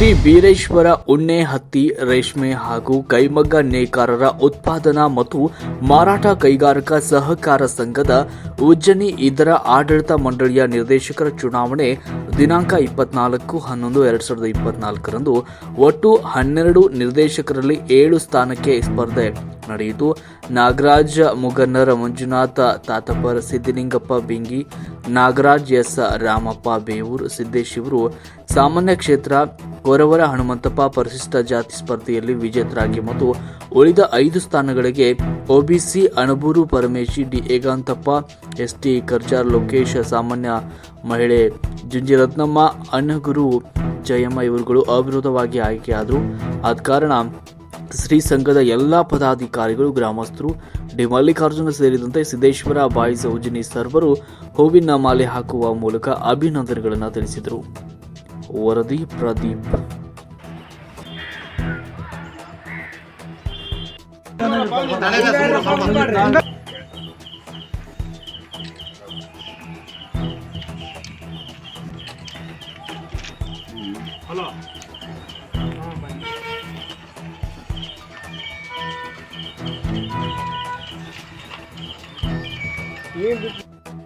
ಶ್ರೀ ವೀರೇಶ್ವರ ಉಣ್ಣೆ ಹತ್ತಿ, ರೇಷ್ಮೆ ಹಾಗೂ ಕೈಮಗ್ಗ ನೇಕಾರರ ಉತ್ಪಾದನಾ ಮತ್ತು ಮಾರಾಟ ಕೈಗಾರಿಕಾ ಸಹಕಾರ ಸಂಘದ ಉಜ್ಜನಿ ಇದರ ಆಡಳಿತ ಮಂಡಳಿಯ ನಿರ್ದೇಶಕರ ಚುನಾವಣೆ ದಿನಾಂಕ ಇಪ್ಪತ್ನಾಲ್ಕು ಹನ್ನೊಂದು ಎರಡ್ ಸಾವಿರದ ಇಪ್ಪತ್ನಾಲ್ಕರಂದು ಒಟ್ಟು ಹನ್ನೆರಡು ನಿರ್ದೇಶಕರಲ್ಲಿ ಏಳು ಸ್ಥಾನಕ್ಕೆ ಸ್ಪರ್ಧೆ ನಡೆಯಿತು. ನಾಗರಾಜ್ ಮುಗನ್ನರ ಮಂಜುನಾಥ ತಾತಪ್ಪರ ಸಿದ್ದಲಿಂಗಪ್ಪ ಬಿಂಗಿ, ನಾಗರಾಜ್ ಎಸ್ ರಾಮಪ್ಪ ಬೇವೂರ್, ಸಿದ್ದೇಶ್ ಇವರು ಸಾಮಾನ್ಯ ಕ್ಷೇತ್ರ ಕೊರವರ ಹನುಮಂತಪ್ಪ ಪರಿಶಿಷ್ಟ ಜಾತಿ ಸ್ಪರ್ಧೆಯಲ್ಲಿ ವಿಜೇತರಾಗಿ ಮತ್ತು ಉಳಿದ ಐದು ಸ್ಥಾನಗಳಿಗೆ OBC Anaburu Parameshi D Ekantappa ST Karjar Lokesh ಸಾಮಾನ್ಯ ಮಹಿಳೆ ಜುಂಜಿರತ್ನಮ್ಮ, ಅಣ್ಣಗುರು ಜಯಮ್ಮ ಇವರುಗಳು ಅವಿರೋಧವಾಗಿ ಆಯ್ಕೆಯಾದರು. ಆದ ಕಾರಣ ಶ್ರೀ ಸಂಘದ ಎಲ್ಲ ಪದಾಧಿಕಾರಿಗಳು, ಗ್ರಾಮಸ್ಥರು, ಡಿ ಮಲ್ಲಿಕಾರ್ಜುನ ಸೇರಿದಂತೆ ಸಿದ್ದೇಶ್ವರ ಬಾಯಿ ಸೌಜಿನಿ ಸರ್ವರು ಹೂವಿನ ಮಾಲೆ ಹಾಕುವ ಮೂಲಕ ಅಭಿನಂದನೆಗಳನ್ನು ತಿಳಿಸಿದರು. ವರದಿ ಪ್ರದೀಪ್.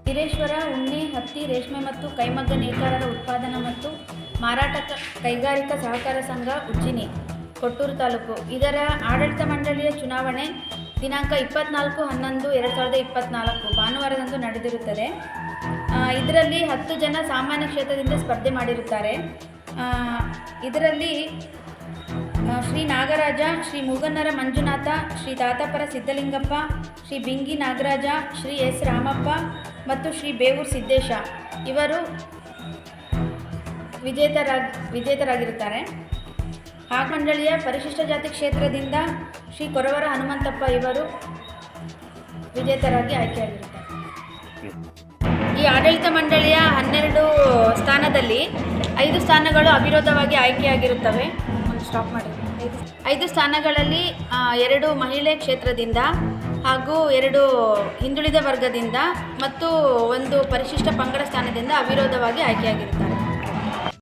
ವೀರೇಶ್ವರ ಉಣ್ಣೆ ಹತ್ತಿ ರೇಷ್ಮೆ ಮತ್ತು ಕೈಮಗ್ಗ ನೇಕಾರರ ಉತ್ಪಾದನಾ ಮತ್ತು ಮಾರಾಟ ಕೈಗಾರಿಕಾ ಸಹಕಾರ ಸಂಘ ಉಜ್ಜಿನಿ, ಕೊಟ್ಟೂರು ತಾಲೂಕು. ಇದರ ಆಡಳಿತ ಮಂಡಳಿಯ ಚುನಾವಣೆ ದಿನಾಂಕ ಇಪ್ಪತ್ನಾಲ್ಕು ಹನ್ನೊಂದು ಎರಡು ಸಾವಿರದ ಇಪ್ಪತ್ನಾಲ್ಕು ಭಾನುವಾರದಂದು ನಡೆದಿರುತ್ತದೆ. ಇದರಲ್ಲಿ ಹತ್ತು ಜನ ಸಾಮಾನ್ಯ ಕ್ಷೇತ್ರದಿಂದ ಸ್ಪರ್ಧೆ ಮಾಡಿರುತ್ತಾರೆ. ಇದರಲ್ಲಿ ಶ್ರೀ ನಾಗರಾಜ, ಶ್ರೀ ಮೂಗನ್ನರ ಮಂಜುನಾಥ, ಶ್ರೀ ತಾತಪರ ಸಿದ್ಧಲಿಂಗಪ್ಪ ಶ್ರೀ ಬಿಂಗಿ ನಾಗರಾಜ, ಶ್ರೀ ಎಸ್ ರಾಮಪ್ಪ ಮತ್ತು ಶ್ರೀ ಬೇವೂರು ಸಿದ್ದೇಶ. ಇವರು ವಿಜೇತರಾಗಿ ವಿಜೇತರಾಗಿರುತ್ತಾರೆ. ಆ ಮಂಡಳಿಯ ಪರಿಶಿಷ್ಟ ಜಾತಿ ಕ್ಷೇತ್ರದಿಂದ ಶ್ರೀ ಕೊರವರ ಹನುಮಂತಪ್ಪ ಇವರು ವಿಜೇತರಾಗಿ ಆಯ್ಕೆಯಾಗಿರುತ್ತಾರೆ. ಈ ಆಡಳಿತ ಮಂಡಳಿಯ ಹನ್ನೆರಡು ಸ್ಥಾನದಲ್ಲಿ ಐದು ಸ್ಥಾನಗಳು ಅವಿರೋಧವಾಗಿ ಆಯ್ಕೆಯಾಗಿರುತ್ತವೆ. ಸ್ಟಾಪ್ ಮಾಡಿ. ಐದು ಸ್ಥಾನಗಳಲ್ಲಿ ಎರಡು ಮಹಿಳೆ ಕ್ಷೇತ್ರದಿಂದ ಹಾಗೂ ಎರಡು ಹಿಂದುಳಿದ ವರ್ಗದಿಂದ ಮತ್ತು ಒಂದು ಪರಿಶಿಷ್ಟ ಪಂಗಡ ಸ್ಥಾನದಿಂದ ಅವಿರೋಧವಾಗಿ ಆಯ್ಕೆಯಾಗಿರುತ್ತಾರೆ.